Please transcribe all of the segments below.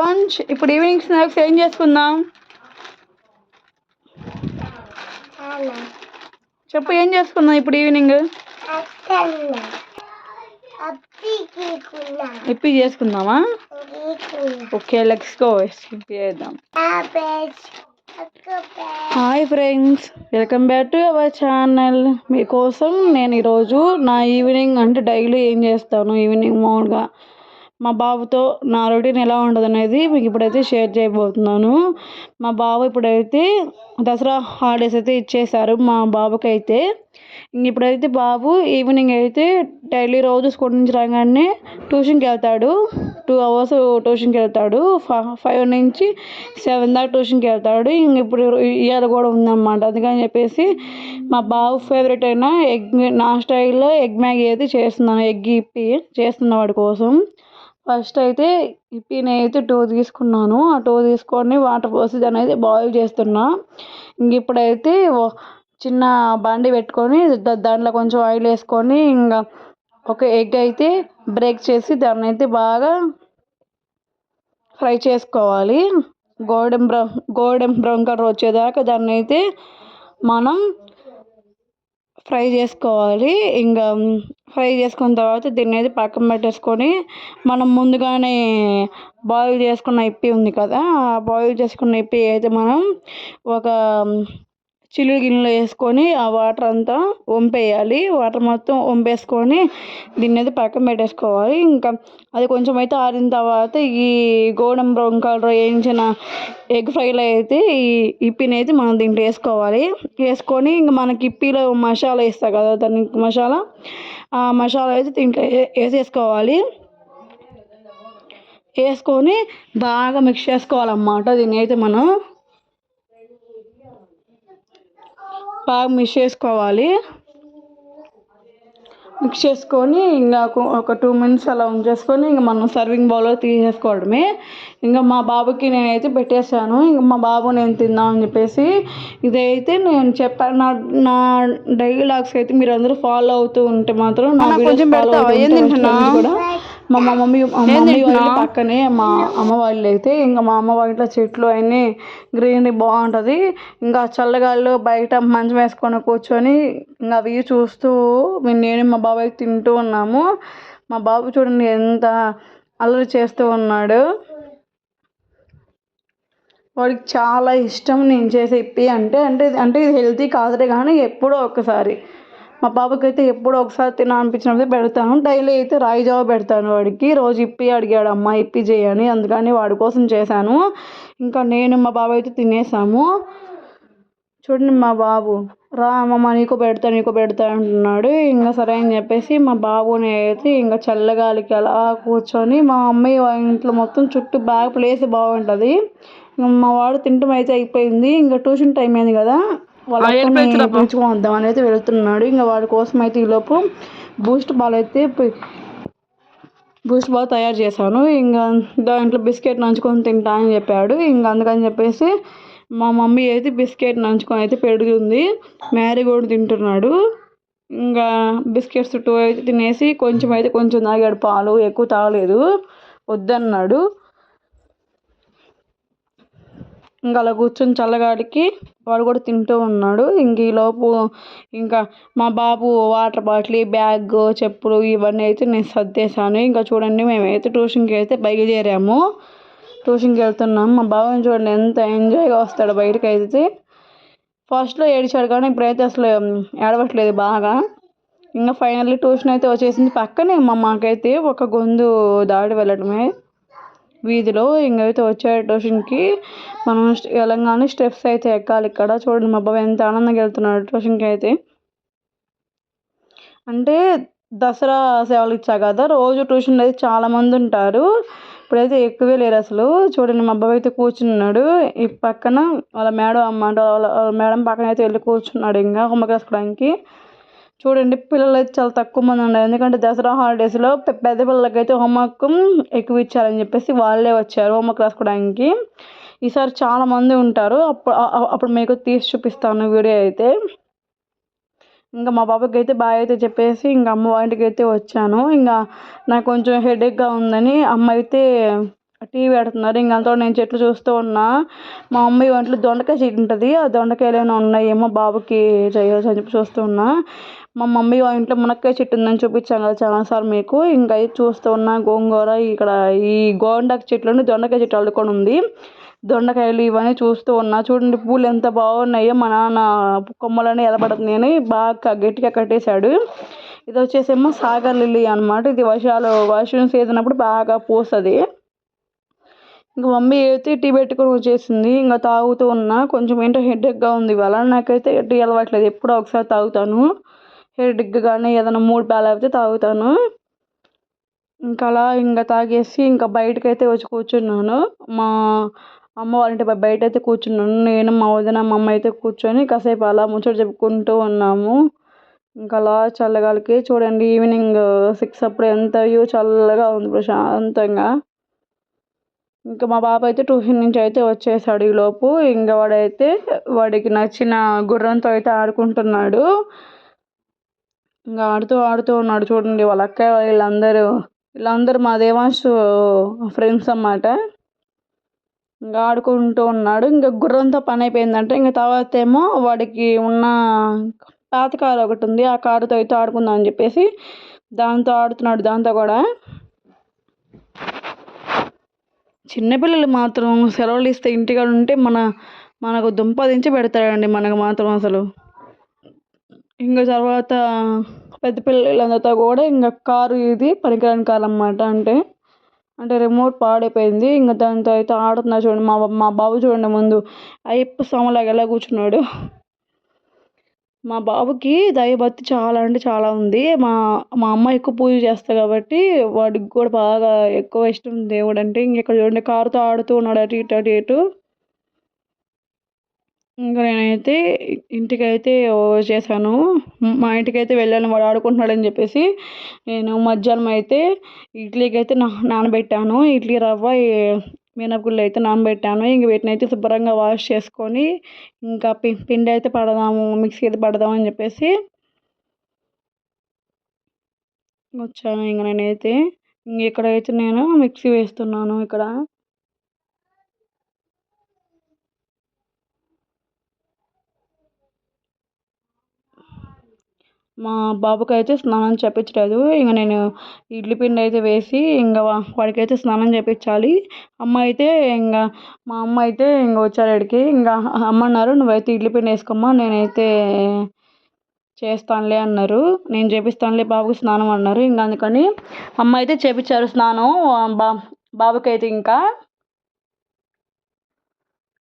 Lunch. ఇప్పుడు evening snacks ఏం చేసుకుందాం? చెప్పు ఏం చేసుకుందాం ఇప్పుడు ఈవినింగ్? ఇప్పి చేసుకుందామా? Okay let's go. ఇప్పి చేద్దాం. Hi friends. Welcome back to our channel. మీకోసం నేను ఈరోజు నా ఈవినింగ్ అంటే డైలీ ఏం చేస్తాను? ఈవినింగ్ మామూలుగా మా బాబుతో నా రొటీన్ ఎలా ఉండదనేది అనేది మీకు ఇప్పుడైతే షేర్ చేయబోతున్నాను. మా బాబు ఇప్పుడైతే దసరా హాలిడేస్ అయితే ఇచ్చేశారు మా బాబుకి అయితే ఇంక ఇప్పుడైతే బాబు ఈవినింగ్ అయితే డైలీ రోజు స్కూల్ నుంచి రాగానే ట్యూషన్కి వెళ్తాడు. టూ అవర్స్ ట్యూషన్కి వెళ్తాడు. ఫైవ్ నుంచి సెవెన్ దాకా ట్యూషన్కి వెళ్తాడు. ఇంక ఇప్పుడు ఇవాళ కూడా ఉందన్నమాట. అందుకని చెప్పేసి మా బాబు ఫేవరెట్ అయిన ఎగ్ నా స్టైల్లో ఎగ్ మ్యాగీ అయితే చేస్తున్నాను. ఎగ్ ఇప్పి చేస్తున్న వాడి కోసం. ఫస్ట్ అయితే ఇప్పి నేనైతే టూ తీసుకున్నాను. ఆ టూ తీసుకొని వాటర్ పోసి దాన్ని అయితే బాయిల్ చేస్తున్నా. ఇంక ఇప్పుడైతే చిన్న బండి పెట్టుకొని దాంట్లో కొంచెం ఆయిల్ వేసుకొని ఇంకా ఒక ఎగ్ అయితే బ్రేక్ చేసి దాన్ని అయితే బాగా ఫ్రై చేసుకోవాలి. Golden brown golden brown colour వచ్చేదాకా దాన్ని అయితే మనం ఫ్రై చేసుకోవాలి. ఇంకా ఫ్రై చేసుకున్న తర్వాత దీన్ని అయితే పక్కన పెట్టేసుకొని మనం ముందుగానే బాయిల్ చేసుకున్న ఇప్పి ఉంది కదా ఆ బాయిల్ చేసుకున్న ఇప్పి అయితే మనం ఒక చిల్లులు గిన్నెలో వేసుకొని ఆ వాటర్ అంతా వంపేయాలి. వాటర్ మొత్తం వంపేసుకొని దీన్ని అయితే పక్కన పెట్టేసుకోవాలి. ఇంకా అది కొంచెం అయితే ఆరిన తర్వాత ఈ గోడం బ్రౌన్ కలర్ వేయించిన ఎగ్ ఫ్రైలో అయితే ఈ ఇప్పిని అయితే మనం దీంట్లో వేసుకోవాలి. వేసుకొని ఇంకా మనకి ఇప్పిలో మసాలా వేస్తా కదా దానికి మసాలా. ఆ మసాలా అయితే దీంట్లో వేసేసుకోవాలి. వేసుకొని బాగా మిక్స్ చేసుకోవాలన్నమాట దీన్ని అయితే మనం. బాగా మిక్స్ చేసుకోవాలి. మిక్స్ చేసుకొని ఇంకా ఒక టూ మినిట్స్ అలా ఉంచేసుకొని ఇంకా మనం సర్వింగ్ బౌల్లో తీసేసుకోవడమే. ఇంకా మా బాబుకి నేనైతే పెట్టేశాను. ఇంకా మా బాబు నేను తిందామని చెప్పేసి ఇదైతే నేను చెప్పాను నా నా డైలీ లాగ్స్ అయితే మీరు అందరూ ఫాలో అవుతూ ఉంటే మాత్రం నా కొంచెం కూడా. మా మమ్మీ మా మమ్మీ వాళ్ళ పక్కనే మా అమ్మ వాళ్ళు అయితే ఇంకా మా అమ్మ వాళ్ళ చెట్లు అన్నీ గ్రీనరీ బాగుంటుంది. ఇంకా చల్లగాల్లో బయట మంచం వేసుకొని కూర్చొని ఇంకా అవి చూస్తూ నేను మా బాబాయ్ తింటూ ఉన్నాము. మా బాబు చూడండి ఎంత అల్లరి చేస్తూ ఉన్నాడు. వాడికి చాలా ఇష్టం నేను చేసే ఇప్పి అంటే అంటే అంటే ఇది హెల్తీ కాదులే కానీ ఎప్పుడో ఒకసారి. మా బాబుకైతే అయితే ఎప్పుడో ఒకసారి తినాలనిపించినప్పుడు పెడతాను. డైలీ అయితే రాయి జావ పెడతాను వాడికి. రోజు ఇప్పి అడిగాడు అమ్మ ఇప్పి చేయని. అందుకని వాడి కోసం చేశాను. ఇంకా నేను మా బాబు అయితే తినేసాము. చూడండి మా బాబు. రా అమ్మమ్మ నీకు పెడతా నీకు పెడతా అంటున్నాడు. ఇంకా సరే అని చెప్పేసి మా బాబుని అయితే ఇంకా చల్లగాలికి అలా కూర్చొని మా అమ్మాయి ఇంట్లో మొత్తం చుట్టూ బాగా ప్లేస్ బాగుంటుంది. మా వాడు తింటం అయితే అయిపోయింది. ఇంకా ట్యూషన్ టైం అయింది కదా. పిలుచుకుందాం అని అయితే వెళుతున్నాడు. ఇంకా వాడి కోసం అయితే ఈలోపు బూస్ట్ బాల్ అయితే బూస్ట్ బాల్ తయారు చేశాను. ఇంకా దాంట్లో బిస్కెట్ నంచుకొని తింటా అని చెప్పాడు. ఇంకా అందుకని చెప్పేసి మా మమ్మీ అయితే బిస్కెట్ నంచుకొని అయితే పెడుతుంది మ్యారీగోల్డ్ తింటున్నాడు. ఇంకా బిస్కెట్స్ టూ అయితే తినేసి కొంచెం అయితే కొంచెం తాగాడు. పాలు ఎక్కువ తాగలేదు. వద్దన్నాడు. ఇంకా అలా కూర్చొని చల్లగాడికి వాడు కూడా తింటూ ఉన్నాడు. ఇంక ఈలోపు ఇంకా మా బాబు వాటర్ బాటిల్ బ్యాగ్ చెప్పులు ఇవన్నీ అయితే నేను సర్దేశాను. ఇంకా చూడండి మేమైతే ట్యూషన్కి అయితే బయలుదేరాము. ట్యూషన్కి వెళ్తున్నాం మా బాబుని చూడండి ఎంత ఎంజాయ్గా వస్తాడు బయటకు అయితే ఫస్ట్లో ఏడిచాడు కానీ ఇప్పుడైతే అసలు ఏడవట్లేదు బాగా. ఇంకా ఫైనల్లీ ట్యూషన్ అయితే వచ్చేసింది పక్కనే మా మాకైతే ఒక గొంతు దాడి వెళ్ళడమే. వీధిలో ఇంకైతే వచ్చాయి ట్యూషన్కి మనం వెళ్ళంగానే స్టెప్స్ అయితే ఎక్కాలి ఇక్కడ. చూడండి మా బాబు ఎంత ఆనందంగా వెళ్తున్నాడు ట్యూషన్కి అయితే. అంటే దసరా సేవలు ఇచ్చా కదా రోజు ట్యూషన్ అయితే చాలామంది ఉంటారు. ఇప్పుడైతే ఎక్కువే లేరు అసలు. చూడండి మా అబ్బాయి అయితే కూర్చున్నాడు. ఈ పక్కన వాళ్ళ మేడం అమ్మ వాళ్ళ మేడం పక్కన అయితే వెళ్ళి కూర్చున్నాడు ఇంకా హోంవర్క్ రాసుకోవడానికి. చూడండి పిల్లలు అయితే చాలా తక్కువ మంది ఉన్నారు. ఎందుకంటే దసరా హాలిడేస్లో పెద్ద పిల్లలకైతే హోంవర్క్ ఎక్కువ ఇచ్చారని చెప్పేసి వాళ్ళే వచ్చారు హోంవర్క్ రాసుకోవడానికి. ఈసారి చాలా మంది ఉంటారు. అప్పుడు అప్పుడు మీకు తీసి చూపిస్తాను వీడియో అయితే. ఇంకా మా బాబాకి అయితే బాయ్ అయితే చెప్పేసి ఇంకా అమ్మ వాటికి అయితే వచ్చాను. ఇంకా నాకు కొంచెం హెడేక్గా ఉందని అమ్మ అయితే టీవీ పెడుతున్నారు. ఇంకా అంతా నేను చెట్లు చూస్తూ ఉన్నా. మా అమ్మాయి వంటలు దొండకాయ చెట్టు ఉంటుంది. ఆ దొండకాయలు ఏమైనా ఉన్నాయేమో బాబుకి చేయవచ్చు అని చెప్పి చూస్తూ ఉన్నా. మా మమ్మీ వాళ్ళ ఇంట్లో మునక్కాయ చెట్టు ఉందని చూపించాను కదా చాలాసార్లు మీకు. ఇంకా ఇది చూస్తూ ఉన్న గోంగూర ఇక్కడ ఈ గోండాకు చెట్లను దొండకాయ చెట్టు అల్లుకొని ఉంది. దొండకాయలు ఇవన్నీ చూస్తూ ఉన్నా. చూడండి పూలు ఎంత బాగున్నాయో. మా నాన్న కొమ్మలని ఎలబడుతుంది అని బాగా గట్టిగా కట్టేశాడు. ఇది వచ్చేసేమో సాగర్ లిల్లీ అనమాట ఇది వర్షాలు వర్షం సీజన్ అప్పుడు బాగా పూస్తుంది. ఇంకా మమ్మీ అయితే టీ పెట్టుకొని వచ్చేసింది ఇంకా తాగుతూ ఉన్నా. కొంచెం ఏంటో హెడేక్గా ఉంది ఇవాళ. నాకైతే టీ అలవాట్లేదు. ఎప్పుడో ఒకసారి తాగుతాను. హెడేక్ కానీ ఏదైనా మూడ్ బాగాలేకపోతే తాగుతాను. ఇంకా అలా ఇంకా తాగేసి ఇంకా బయటకు అయితే వచ్చి కూర్చున్నాను. మా అమ్మ వాళ్ళ ఇంటి బయట అయితే కూర్చున్నాను. నేను మా వదిన మా అమ్మ అయితే కూర్చొని కాసేపు అలా ముచ్చట చెప్పుకుంటూ ఉన్నాము. ఇంకా అలా చల్లగాలికి చూడండి ఈవినింగ్ సిక్స్ అప్పుడు ఎంత వ్యూ చల్లగా ఉంది ప్రశాంతంగా. ఇంకా మా బాబు అయితే ట్యూషన్ నుంచి అయితే వచ్చేసాడు ఈలోపు ఇంకా వాడైతే వాడికి నచ్చిన గుర్రంతో అయితే ఆడుకుంటున్నాడు. ఇంకా ఆడుతూ ఆడుతూ ఉన్నాడు చూడండి వాళ్ళ అక్క వీళ్ళందరూ. వీళ్ళందరూ మా దేవాంశు ఫ్రెండ్స్ అన్నమాట. ఇంకా ఆడుకుంటూ ఉన్నాడు. ఇంకా గుర్రంతో పని అయిపోయిందంటే. ఇంకా తర్వాత ఏమో వాడికి ఉన్న పాత కారు ఒకటి ఉంది. ఆ కారుతో అయితే ఆడుకుందాం అని చెప్పేసి దాంతో ఆడుతున్నాడు. దాంతో కూడా చిన్నపిల్లలు మాత్రం సెలవులు ఇస్తే ఇంటికాడ ఉంటే మన మనకు దుంపదించి పెడతాడండి మనకు మాత్రం అసలు. ఇంకా తర్వాత పెద్ద పిల్లలందరితో కూడా ఇంకా కారు ఇది పనికిరాని కారు అన్నమాట అంటే అంటే రిమోట్ పాడైపోయింది. ఇంకా దాంతో అయితే ఆడుతున్నా చూడండి మా మా బాబు చూడండి ముందు. అయ్యప్ప స్వామిలాగా ఎలా కూర్చున్నాడు. మా బాబుకి దైవభక్తి చాలా అంటే చాలా ఉంది. మా మా అమ్మ ఎక్కువ పూజ చేస్తుంది కాబట్టి వాడికి కూడా బాగా ఎక్కువ ఇష్టం దేవుడు అంటే ఇంకెక్కడ చూడండి కారుతో ఆడుతూ ఉన్నాడు అటు ఇటు అటు ఇటు. ఇంకా నేనైతే ఇంటికైతే చేశాను. మా ఇంటికైతే వెళ్ళాను వాడు ఆడుకుంటున్నాడని చెప్పేసి నేను మధ్యాహ్నం అయితే ఇడ్లీకి అయితే నా నానబెట్టాను. ఇడ్లీ రవ్వ మినపగుళ్ళు అయితే నానబెట్టాను. ఇంక వీటిని అయితే శుభ్రంగా వాష్ చేసుకొని ఇంకా పి పిండి అయితే పడదాము మిక్సీ అయితే పడదామని చెప్పేసి వచ్చాను. ఇంక నేనైతే ఇంక ఇక్కడైతే నేను మిక్సీ వేస్తున్నాను. ఇక్కడ మా బాబుకి అయితే స్నానం చేయించలేదు ఇంక నేను ఇడ్లీ పిండి అయితే వేసి ఇంకా వాడికైతే స్నానం చేయించాలి అమ్మ అయితే ఇంకా మా అమ్మ అయితే ఇంక వచ్చారు ఇక్కడికి ఇంకా అమ్మ అన్నారు నువ్వైతే ఇడ్లీ పిండి వేసుకోమ్మా నేనైతే చేస్తానులే అన్నారు. నేను చేపిస్తానులే బాబుకి స్నానం అన్నారు. ఇంకా అందుకని అమ్మ అయితే చేపించారు స్నానం బా బాబుకి అయితే ఇంకా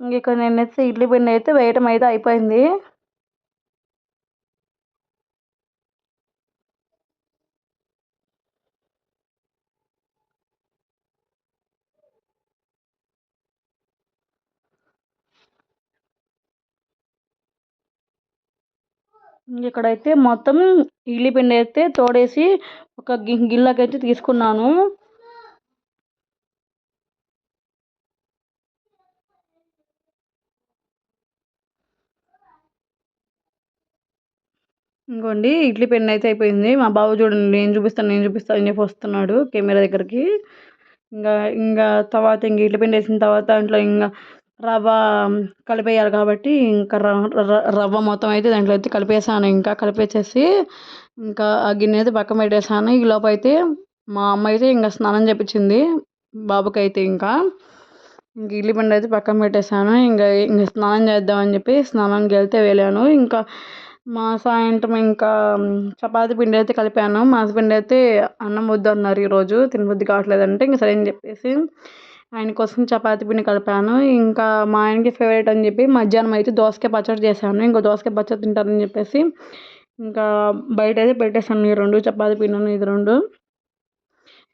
ఇంక ఇక్కడ నేనైతే ఇడ్లీ పిండి అయితే వేయటం అయితే అయిపోయింది. ఇక్కడైతే మొత్తం ఇడ్లీ పిండి అయితే తోడేసి ఒక గి తీసుకున్నాను. ఇంకోండి ఇడ్లీ పెండి అయితే అయిపోయింది. మా బాబు చూడండి నేను చూపిస్తాను నేను చూపిస్తాను అని చెప్పి వస్తున్నాడు కెమెరా దగ్గరికి. ఇంకా ఇంకా తర్వాత ఇంక ఇడ్లీ పిండి వేసిన తర్వాత దాంట్లో ఇంకా రవ్వ కలిపేయాలి కాబట్టి ఇంకా రవ్వ మొత్తం అయితే దాంట్లో అయితే కలిపేసాను. ఇంకా కలిపేసేసి ఇంకా ఆ గిన్నె అయితే పక్కన పెట్టేసాను. ఈ లోపు అయితే మా అమ్మ అయితే ఇంకా స్నానం చేపించింది బాబుకి అయితే ఇంకా. ఇంక ఇడ్లీ పిండి అయితే పక్కన పెట్టేశాను ఇంకా ఇంకా స్నానం చేద్దామని చెప్పి స్నానానికి వెళ్తే వెళ్ళాను. ఇంకా మా సాయంత్రం ఇంకా చపాతి పిండి అయితే కలిపాను. మా పిండి అయితే అన్నం వద్దు అన్నారు ఈరోజు. తినబుద్ధి కావట్లేదంటే ఇంక సరే అని చెప్పేసి ఆయన కోసం చపాతీ పిండి కలిపాను. ఇంకా మా ఆయనకి ఫేవరెట్ అని చెప్పి మధ్యాహ్నం అయితే దోసకాయ పచ్చడి చేశాను. ఇంకా దోసకాయ పచ్చడి తింటారని చెప్పేసి ఇంకా బయట అయితే పెట్టేశాను. ఈ రెండు చపాతీ పిండి ఇది రెండు.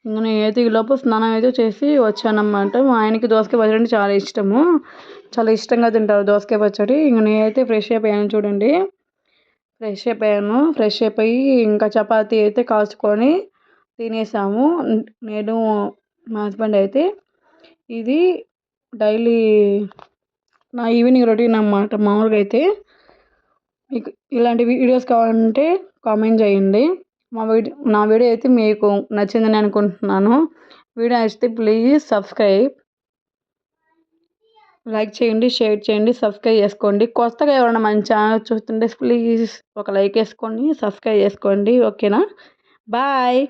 ఇంకా నేనైతే ఈలోపు స్నానం అయితే చేసి వచ్చానమాట మా ఆయనకి దోసకాయ పచ్చడి అంటే చాలా ఇష్టము. చాలా ఇష్టంగా తింటారు దోసకాయ పచ్చడి. ఇంకా నేనైతే ఫ్రెష్ అయిపోయాను చూడండి. ఫ్రెష్ అయిపోయాను. ఫ్రెష్ అయిపోయి ఇంకా చపాతీ అయితే కాల్చుకొని తినేసాము. నేను మా హస్బెండ్ అయితే ఇది డైలీ నా ఈవినింగ్ రొటీన్ అన్నమాట. మామూలుగా అయితే మీకు ఇలాంటి వీడియోస్ కావాలంటే కామెంట్ చేయండి. మా వీడియో నా వీడియో అయితే మీకు నచ్చిందని అనుకుంటున్నాను. వీడియో నచ్చితే ప్లీజ్ సబ్స్క్రైబ్ లైక్ చేయండి షేర్ చేయండి సబ్స్క్రైబ్ చేసుకోండి. కొత్తగా ఎవరైనా మన ఛానల్ చూస్తుంటే ప్లీజ్ ఒక లైక్ వేసుకోండి సబ్స్క్రైబ్ చేసుకోండి. ఓకేనా? బాయ్.